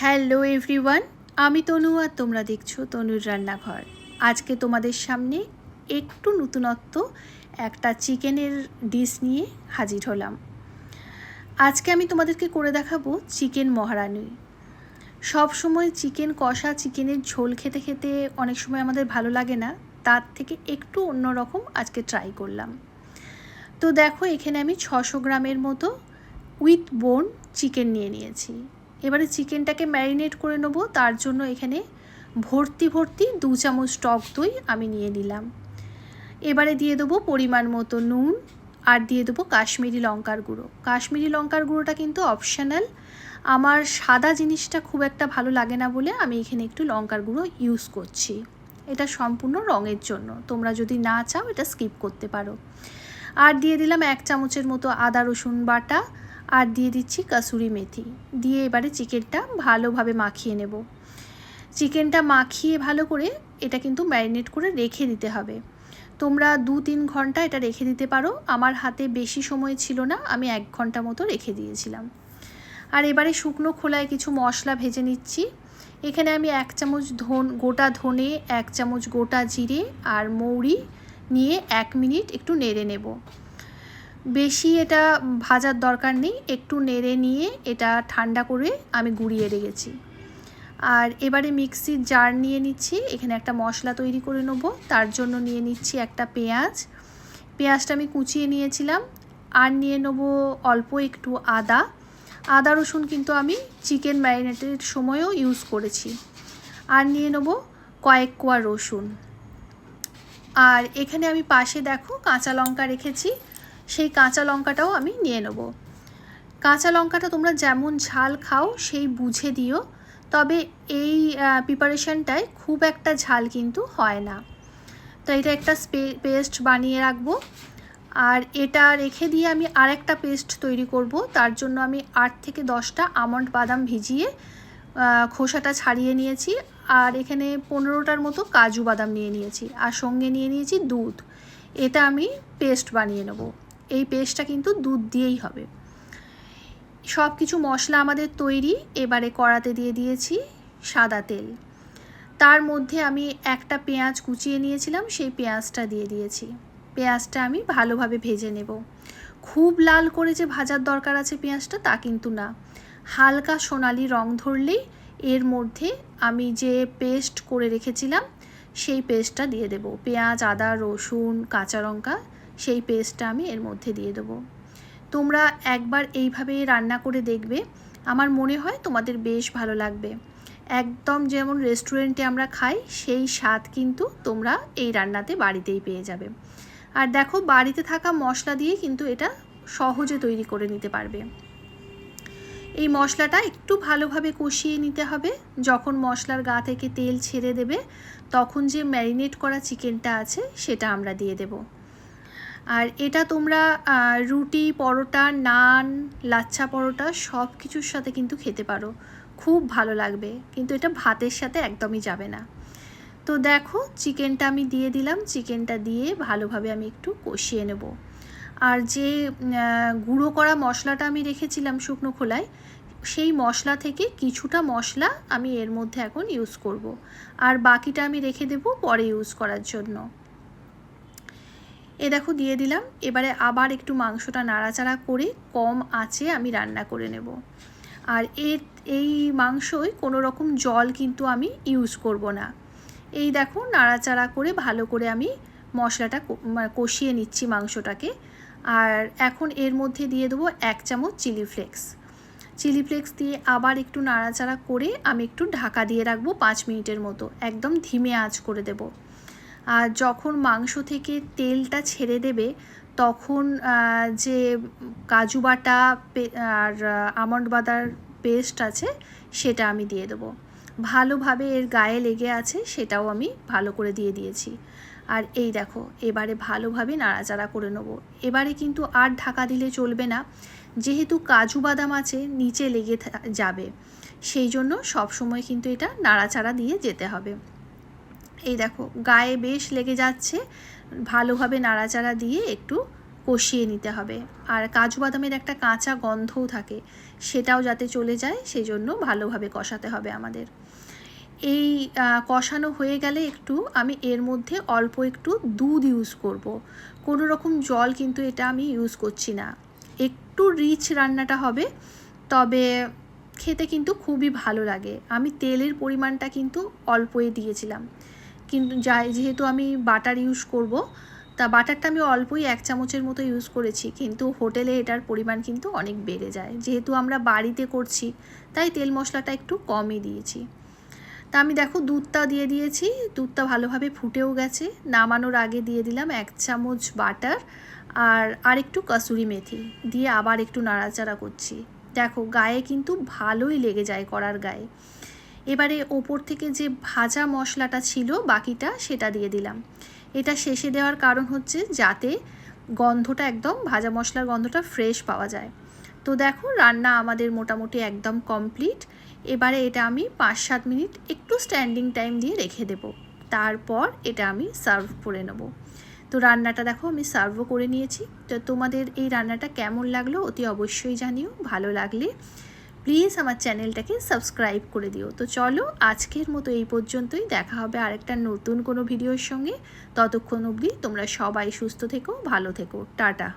Hello everyone, আমি তনু আর তোমরা দেখছ তনুর রান্নাঘর। আজকে তোমাদের সামনে একটু নতুনত্ব, একটা চিকেনের ডিশ নিয়ে হাজির হলাম। আজকে আমি তোমাদেরকে করে দেখাবো চিকেন মহারানি। সব সময় চিকেন কষা, চিকেনের ঝোল খেতে খেতে অনেক সময় আমাদের ভালো লাগে না, তার থেকে একটু অন্যরকম আজকে ট্রাই করলাম। তো দেখো, এখানে আমি ছশো গ্রামের মতো উইথ বোন চিকেন নিয়ে নিয়েছি। এবারে চিকেনটাকে ম্যারিনেট করে নেব, তার জন্য এখানে ভর্তি ভর্তি দু চামচ টক দই আমি নিয়ে নিলাম। এবারে দিয়ে দেবো পরিমাণ মতো নুন আর দিয়ে দেবো কাশ্মীরি লঙ্কার গুঁড়ো। কাশ্মীরি লঙ্কার গুঁড়োটা কিন্তু অপশানাল। আমার সাদা জিনিসটা খুব একটা ভালো লাগে না বলে আমি এখানে একটু লঙ্কার গুঁড়ো ইউজ করছি। এটা সম্পূর্ণ রঙের জন্য। তোমরা যদি না চাও, এটা স্কিপ করতে পারো। আর দিয়ে দিলাম এক চামচের মতো আদা রসুন বাটা। আর দিয়ে দিচ্ছি কাসুরি মেথি। দিয়ে এবারে চিকেনটা ভালোভাবে মাখিয়ে নেব। চিকেনটা মাখিয়ে ভালো করে এটা কিন্তু ম্যারিনেট করে রেখে দিতে হবে। তোমরা দু তিন ঘণ্টা এটা রেখে দিতে পারো। আমার হাতে বেশি সময় ছিল না, আমি এক ঘণ্টা মতো রেখে দিয়েছিলাম। আর এবারে শুকনো খোলায় কিছু মশলা ভেজে নিচ্ছি। এখানে আমি এক চামচ ধন, গোটা ধনে, এক চামচ গোটা জিরে আর মৌরি নিয়ে এক মিনিট একটু নেড়ে নেব। বেশি এটা ভাজার দরকার নেই, একটু নেড়ে নিয়ে এটা ঠান্ডা করে আমি গুঁড়িয়ে রেখেছি। আর এবারে মিক্সির জার নিয়ে নিচ্ছি, এখানে একটা মশলা তৈরি করে নেব, তার জন্য নিয়ে নিচ্ছি একটা পেঁয়াজ। পেঁয়াজটা আমি কুচিয়ে নিয়েছিলাম, আর নিয়ে নেব অল্প একটু আদা। আদা, রসুন কিন্তু আমি চিকেন ম্যারিনেটের সময়ও ইউজ করেছি। আর নিয়ে নেব কয়েক কোয়া রসুন। আর এখানে আমি পাশে দেখো কাঁচা লঙ্কা রেখেছি সেই কাঁচা লঙ্কাটাও আমি নিয়ে নেব। কাঁচা লঙ্কাটা তোমরা যেমন ঝাল খাও, সেই বুঝে দিও। তবে এই প্রিপারেশনটায় খুব একটা ঝাল কিন্তু হয় না। তো এটা একটা পেস্ট বানিয়ে রাখব। আর এটা রেখে দিয়ে আমি আর একটা পেস্ট তৈরি করব। তার জন্য আমি আট থেকে দশটা আমন্ড বাদাম ভিজিয়ে খোসাটা ছাড়িয়ে নিয়েছি। আর এখানে পনেরোটার মতো কাজু বাদাম নিয়ে নিয়েছি। আর সঙ্গে নিয়ে নিয়েছি দুধ। এটা আমি পেস্ট বানিয়ে নেব। এই পেস্টটা কিন্তু দুধ দিয়েই হবে। সব কিছু মশলা আমাদের তৈরি, এবারে কড়াতে দিয়ে দিয়েছি সাদা তেল। তার মধ্যে আমি একটা পেঁয়াজ কুচিয়ে নিয়েছিলাম, সেই পেঁয়াজটা দিয়ে দিয়েছি। পেঁয়াজটা আমি ভালোভাবে ভেজে নেব। খুব লাল করে যে ভাজার দরকার আছে পেঁয়াজটা, তা কিন্তু না। হালকা সোনালি রং ধরলেই এর মধ্যে আমি যে পেস্ট করে রেখেছিলাম, সেই পেস্টটা দিয়ে দেব। পেঁয়াজ, আদা, রসুন, কাঁচা লঙ্কা সেই পেস্টটা আমি এর মধ্যে দিয়ে দেবো। তোমরা একবার এইভাবে রান্না করে দেখবে, আমার মনে হয় তোমাদের বেশ ভালো লাগবে। একদম যেমন রেস্টুরেন্টে আমরা খাই, সেই স্বাদ কিন্তু তোমরা এই রান্নাতে বাড়িতেই পেয়ে যাবে। আর দেখো, বাড়িতে থাকা মশলা দিয়ে কিন্তু এটা সহজে তৈরি করে নিতে পারবে। এই মশলাটা একটু ভালোভাবে কষিয়ে নিতে হবে। যখন মশলার গা থেকে তেল ছেড়ে দেবে, তখন যে ম্যারিনেট করা চিকেনটা আছে, সেটা আমরা দিয়ে দেব। আর এটা তোমরা রুটি, পরোটা, নান, লাচ্ছা পরোটা সব কিছুর সাথে কিন্তু খেতে পারো। খুব ভালো লাগবে, কিন্তু এটা ভাতের সাথে একদমই যাবে না। তো দেখো, চিকেনটা আমি দিয়ে দিলাম, চিকেনটা দিয়ে ভালোভাবে আমি একটু কষিয়ে নেব। আর যে গুঁড়ো করা মশলাটা আমি রেখেছিলাম শুকনো খোলায়, সেই মশলা থেকে কিছুটা মশলা আমি এর মধ্যে এখন ইউজ করব। আর বাকিটা আমি রেখে দেব পরে ইউজ করার জন্য। এ দেখো দিয়ে দিলাম। এবারে আবার একটু মাংসটা নাড়াচাড়া করে কম আঁচে আমি রান্না করে নেব। আর এর এই মাংসই কোনো রকম জল কিন্তু আমি ইউজ করব না। এই দেখো নাড়াচাড়া করে ভালো করে আমি মশলাটা কষিয়ে নিচ্ছি মাংসটাকে। আর এখন এর মধ্যে দিয়ে দেবো এক চামচ চিলি ফ্লেক্স। চিলি ফ্লেক্স দিয়ে আবার একটু নাড়াচাড়া করে আমি একটু ঢাকা দিয়ে রাখব পাঁচ মিনিটের মতো। একদম ধিমে আঁচ করে দেব। আর যখন মাংস থেকে তেলটা ছেড়ে দেবে, তখন যে কাজু বাটা আর আমন্ড বাদার পেস্ট আছে, সেটা আমি দিয়ে দেবো। ভালোভাবে এর গায়ে লেগে আছে, সেটাও আমি ভালো করে দিয়ে দিয়েছি। আর এই দেখো, এবারে ভালোভাবে নাড়াচাড়া করে নেব। এবারে কিন্তু আর ঢাকা দিলে চলবে না। যেহেতু কাজু বাদাম আছে, নিচে লেগে যাবে। সেই জন্য সবসময় কিন্তু এটা নাড়াচাড়া দিয়ে যেতে হবে। এই দেখো, গায়ে বেশ লেগে যাচ্ছে। ভালোভাবে নাড়াচাড়া দিয়ে একটু কষিয়ে নিতে হবে। আর কাজু বাদামের একটা কাঁচা গন্ধও থাকে, সেটাও যাতে চলে যায় সেই জন্য ভালোভাবে কষাতে হবে আমাদের। এই কষানো হয়ে গেলে একটু আমি এর মধ্যে অল্প একটু দুধ ইউজ করব। কোনো রকম জল কিন্তু এটা আমি ইউজ করছি না। একটু রিচ রান্নাটা হবে, তবে খেতে কিন্তু খুবই ভালো লাগে। আমি তেলের পরিমাণটা কিন্তু অল্পই দিয়েছিলাম। কিন্তু যাই, যেহেতু আমি বাটার ইউজ করব, তা বাটারটা আমি অল্পই এক চামচের মতো ইউজ করেছি, কিন্তু হোটেলে এটার পরিমাণ কিন্তু অনেক বেড়ে যায়। যেহেতু আমরা বাড়িতে করছি, তাই তেল মশলাটা একটু কমই দিয়েছি। তা আমি দেখো দুধটা দিয়ে দিয়েছি, দুধটা ভালোভাবে ফুটেও গেছে। নামানোর আগে দিয়ে দিলাম এক চামচ বাটার আর আরেকটু কাসুরি মেথি, দিয়ে আবার একটু নাড়াচাড়া করছি। দেখো গায়ে কিন্তু ভালোই লেগে যায় করার গায়ে। এবারে ওপর থেকে যে ভাজা মশলাটা ছিল বাকিটা সেটা দিয়ে দিলাম। এটা শেষে দেওয়ার কারণ হচ্ছে যাতে গন্ধটা একদম ভাজা মশলার গন্ধটা ফ্রেশ পাওয়া যায়। তো দেখো, রান্না আমাদের মোটামুটি একদম কমপ্লিট এবারে এটা আমি পাঁচ সাত মিনিট একটু স্ট্যান্ডিং টাইম দিয়ে রেখে দেব। তারপর এটা আমি সার্ভ করে নেব। তো রান্নাটা দেখো, আমি সার্ভও করে নিয়েছি। তো তোমাদের এই রান্নাটা কেমন লাগল অতি অবশ্যই জানিও। ভালো লাগলে প্লিজ আমার চ্যানেলটাকে সাবস্ক্রাইব করে দিও। তো চলো আজকের মতো এই পর্যন্তই। দেখা হবে আরেকটা নতুন কোনো ভিডিওর সঙ্গে। ততক্ষণ অবধি তোমরা সবাই সুস্থ থেকো, ভালো থেকো। টাটা।